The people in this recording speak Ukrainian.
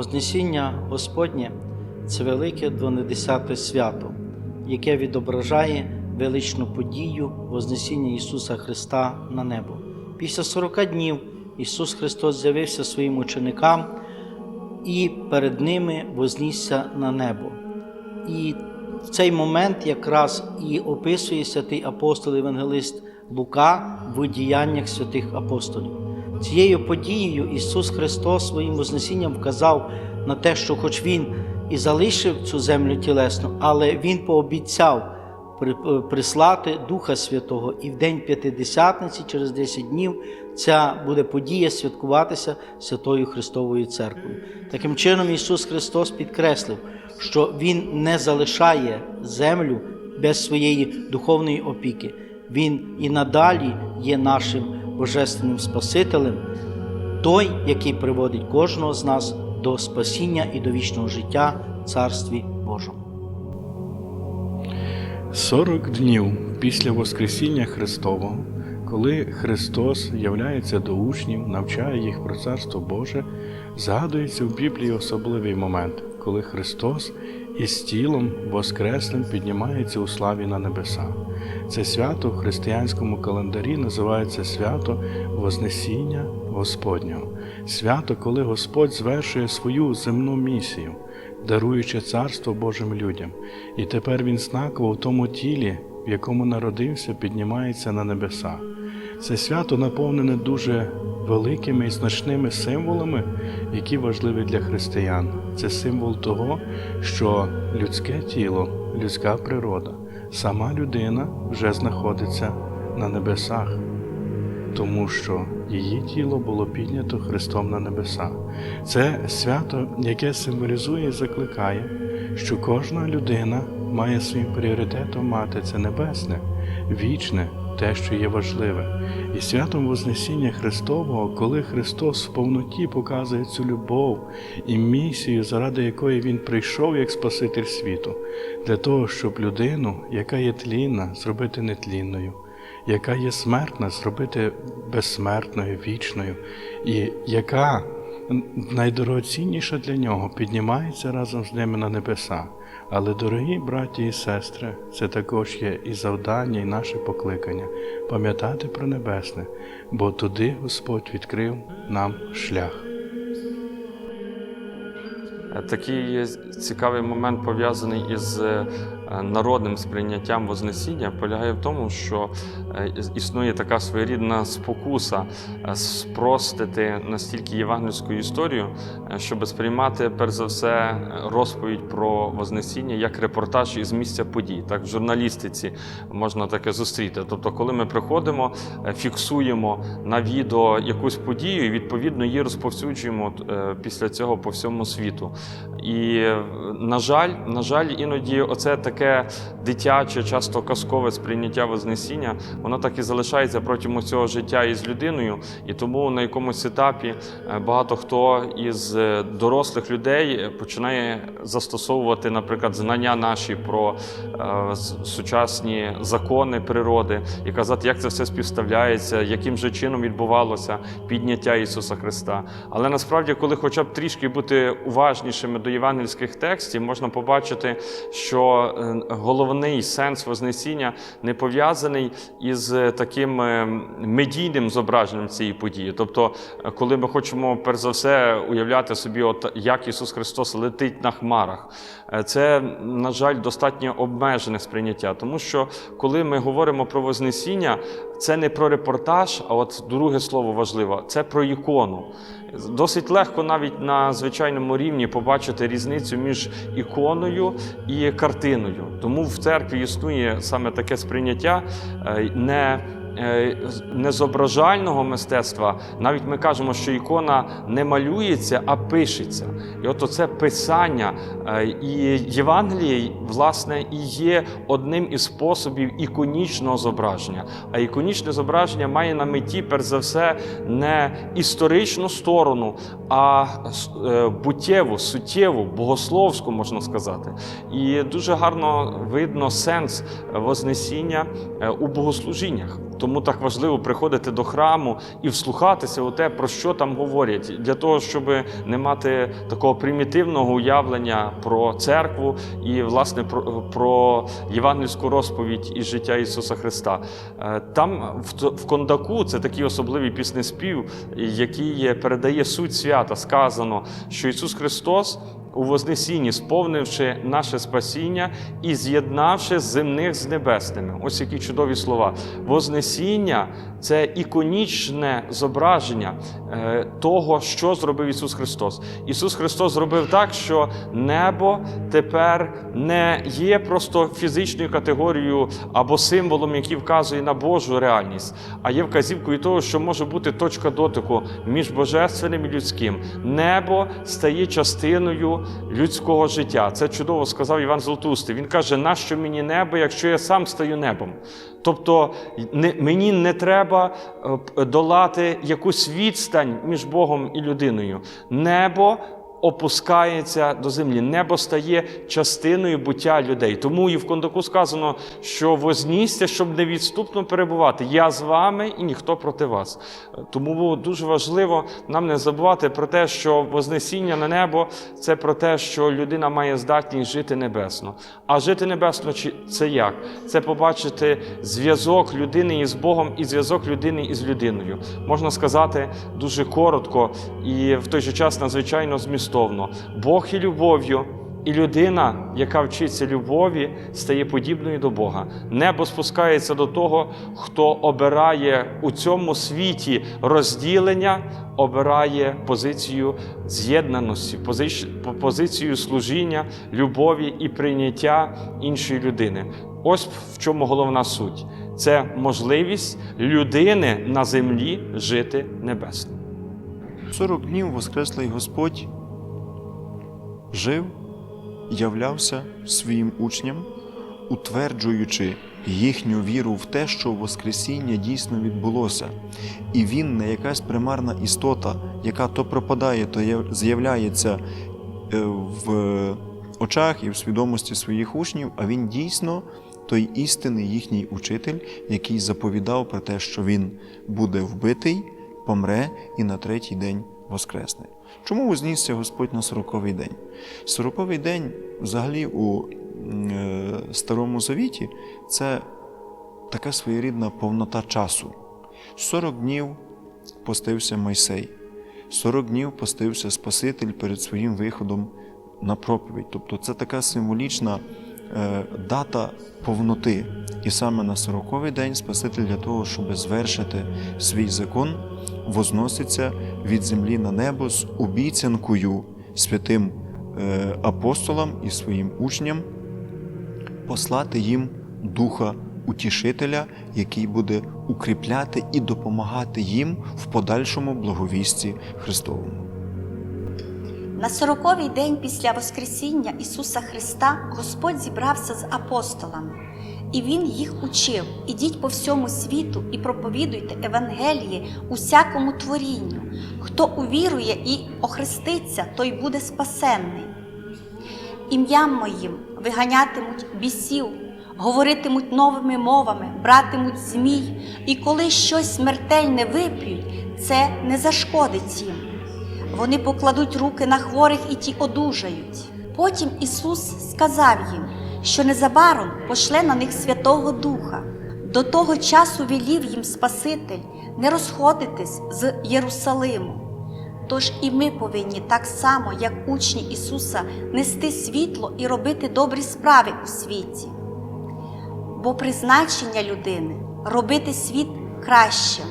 Вознесіння Господнє це велике двонедесяте свято, яке відображає величну подію Вознесіння Ісуса Христа на небо. Після 40 днів Ісус Христос з'явився своїм ученикам і перед ними вознісся на небо. І в цей момент якраз і описує святий апостол Євангелист Лука в діяннях святих апостолів. Цією подією Ісус Христос своїм Вознесінням вказав на те, що хоч Він і залишив цю землю тілесну, але Він пообіцяв е, прислати Духа Святого, і в день П'ятидесятниці, через 10 днів, ця буде подія святкуватися Святою Христовою Церквою. Таким чином, Ісус Христос підкреслив, що Він не залишає землю без своєї духовної опіки. Він і надалі є нашим Божественним Спасителем, той, який приводить кожного з нас до спасіння і до вічного життя в Царстві Божому. Сорок днів після Воскресіння Христового, коли Христос являється до учнів, навчає їх про Царство Боже, згадується в Біблії особливий момент, коли Христос із тілом Воскреслим піднімається у славі на небеса. Це свято в християнському календарі називається свято Вознесіння Господнього, свято, коли Господь звершує свою земну місію даруючи царство Божим людям. І тепер він знаково в тому тілі, в якому народився, піднімається на небеса. Це свято наповнене дуже великими і значними символами, які важливі для християн. Це символ того, що людське тіло, людська природа, сама людина вже знаходиться на небесах тому що її тіло було піднято Христом на небеса. Це свято, яке символізує і закликає, що кожна людина має своїм пріоритетом мати це небесне, вічне, те, що є важливе. І святом Вознесіння Христового, коли Христос в повноті показує цю любов і місію, заради якої Він прийшов як Спаситель світу, для того, щоб людину, яка є тлінна, зробити нетлінною яка є смертна, зробити безсмертною, вічною, і яка найдорогоцінніша для нього піднімається разом з ними на небеса. Але, дорогі браті і сестри, це також є і завдання, і наше покликання пам'ятати про небесне, бо туди Господь відкрив нам шлях. Такий цікавий момент пов'язаний із е, народним сприйняттям Вознесіння полягає в тому, що е, існує така своєрідна спокуса е, спростити настільки євангельську історію, е, щоб сприймати перш за все розповідь про Вознесіння як репортаж із місця подій. Так, в журналістиці можна таке зустріти. Тобто, коли ми приходимо, е, фіксуємо на відео якусь подію, і відповідно її розповсюджуємо е, після цього по всьому світу. І е, на жаль, на жаль, іноді оце таке дитяче, часто казкове сприйняття Вознесіння, воно так і залишається протягом цього життя із людиною. І тому на якомусь етапі е, багато хто із е, дорослих людей починає застосовувати, наприклад, знання наші про е, сучасні закони природи і казати, як це все співставляється, яким же чином відбувалося підняття Ісуса Христа. Але насправді, коли хоча б трішки бути уважнішими до євангельських текстів, можна побачити, що головний сенс Вознесіння не пов'язаний із е, таким е, медійним зображенням цієї події. Тобто, е, коли ми хочемо перш за все уявляти собі, от як Ісус Христос летить на хмарах, це, на жаль, достатньо обмежене сприйняття, тому що коли ми говоримо про Вознесіння, це не про репортаж, а от друге слово важливе це про ікону. Досить легко навіть на звичайному рівні побачити різницю між іконою і картиною. Тому в церкві існує саме таке сприйняття е, не. Е, Не зображального мистецтва, навіть ми кажемо, що ікона не малюється, а пишеться. І от оце писання е, і Євангеліє, власне, і є одним із способів іконічного зображення. А іконічне зображення має на меті, перш за все, не історичну сторону, а е, буттєву, суттєву, богословську, можна сказати. І дуже гарно видно сенс Вознесіння у богослужіннях. Тому так важливо приходити до храму і вслухатися у те, про що там говорять, для того, щоб не мати такого примітивного уявлення про церкву і, власне, про, про євангельську розповідь із життя Ісуса Христа. Е, Там в Кондаку це такий особливий піснеспів, який передає суть свята. Сказано, що Ісус Христос у Вознесінні, сповнивши наше спасіння і з'єднавши земних з небесними. Ось які чудові слова. Вознесіння це іконічне зображення е, того, що зробив Ісус Христос. Ісус Христос зробив так, що небо тепер не є просто фізичною категорією або символом, який вказує на Божу реальність, а є вказівкою того, що може бути точка дотику між божественним і людським. Небо стає частиною людського життя. Це чудово сказав Іван Золотустий. Він каже: нащо мені небо, якщо я сам стаю небом? Тобто мені не треба е, долати якусь відстань між Богом і людиною. Небо опускається до землі, небо стає частиною буття людей. Тому і в Кондаку сказано, що вознісся, щоб невідступно перебувати. Я з вами і ніхто проти вас. Тому дуже важливо нам не забувати про те, що Вознесіння на небо це про те, що людина має здатність жити небесно. А жити небесно це як? Це побачити зв'язок людини із Богом і зв'язок людини із людиною. Можна сказати дуже коротко і в той же час надзвичайно змістовно. Бог є любов'ю. І людина, яка вчиться любові, стає подібною до Бога. Небо спускається до того, хто обирає у цьому світі розділення, обирає позицію з'єднаності, позицію служіння, любові і прийняття іншої людини. Ось в чому головна суть: це можливість людини на землі жити небесно. 40 днів Воскреслий Господь жив, являвся своїм учням, утверджуючи їхню віру в те, що Воскресіння дійсно відбулося, і він не якась примарна істота, яка то пропадає, то з'являється е, в очах і в свідомості своїх учнів, а він дійсно той істинний їхній учитель, який заповідав про те, що він буде вбитий, помре і на третій день воскресне. Чому вознісся Господь на сороковий день? Сороковий день, взагалі, у е, Старому Завіті, це така своєрідна повнота часу. 40 днів постився Мойсей, 40 днів постився Спаситель перед своїм виходом на проповідь. Тобто це така символічна дата повноти. І саме на 40-й день Спаситель для того, щоб звершити свій закон, возноситься від землі на небо з обіцянкою святим е, апостолам і своїм учням послати їм Духа Утішителя, який буде укріпляти і допомагати їм в подальшому благовісті Христовому. На сороковий день після Воскресіння Ісуса Христа Господь зібрався з апостолами, і Він їх учив: ідіть по всьому світу і проповідуйте Евангеліє усякому творінню. Хто увірує і охреститься, той буде спасенний. Ім'ям моїм виганятимуть бісів, говоритимуть новими мовами, братимуть змій, і коли щось смертельне вип'ють, це не зашкодить їм. Вони покладуть руки на хворих і ті одужають. Потім Ісус сказав їм, що незабаром пошле на них Святого Духа. До того часу велів їм Спаситель не розходитись з Єрусалиму. Тож і ми повинні так само, як учні Ісуса, нести світло і робити добрі справи у світі. Бо призначення людини робити світ кращим,